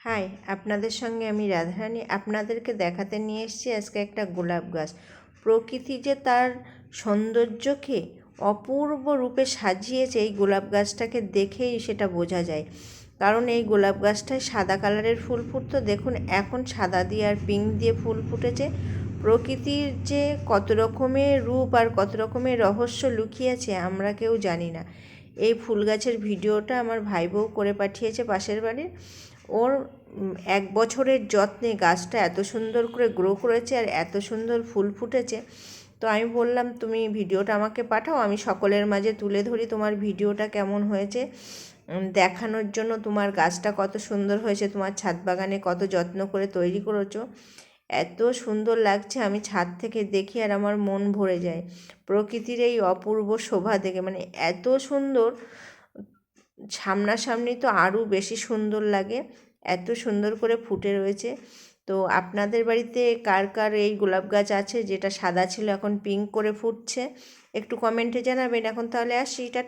High, আপনাদের সঙ্গে আমি রাধারানী আপনাদেরকে দেখাতে নিয়ে এসেছি আজকে একটা গোলাপ গাছ। প্রকৃতি যে তার সৌন্দর্যকে অপূর্ব রূপে সাজিয়েছে এই গোলাপ গাছটাকে দেখেই সেটা বোঝা যায়। কারণ এই গোলাপ গাছটায় সাদা কালারের ফুল ফুটতো। দেখুন, এখন সাদা দিয়ে আর পিঙ্ক দিয়ে ফুল ফুটেছে। প্রকৃতির যে কত রকমের রূপ আর কত রকমের রহস্য লুকিয়ে আছে আমরা কেউ জানি না। এই ফুল গাছের ভিডিওটা আমার ভাই বউ করে পাঠিয়েছে পাশের বাড়ির। ওর এক বছরের যত্নে গাছটা এত সুন্দর করে গ্রো করেছে আর এত সুন্দর ফুল ফুটেছে। তো আমি বললাম, তুমি ভিডিওটা আমাকে পাঠাও, আমি সকলের মাঝে তুলে ধরি তোমার ভিডিওটা কেমন হয়েছে। দেখানোর জন্য তোমার গাছটা কত সুন্দর হয়েছে, তোমার ছাদ বাগানে কত যত্ন করে তৈরি করেছ। এত সুন্দর লাগছে, আমি ছাদ থেকে দেখি আর আমার মন ভরে যায়। প্রকৃতির এই অপূর্ব শোভা দেখে মানে এত সুন্দর সামনাসামনি তো আরও বেশি সুন্দর লাগে, এত সুন্দর করে ফুটে রয়েছে। তো আপনাদের বাড়িতে কার কার এই গোলাপ গাছ আছে? যেটা সাদা ছিল এখন পিঙ্ক করে ফুটছে? একটু কমেন্টে জানাবেন। এখন তাহলে আসি এটা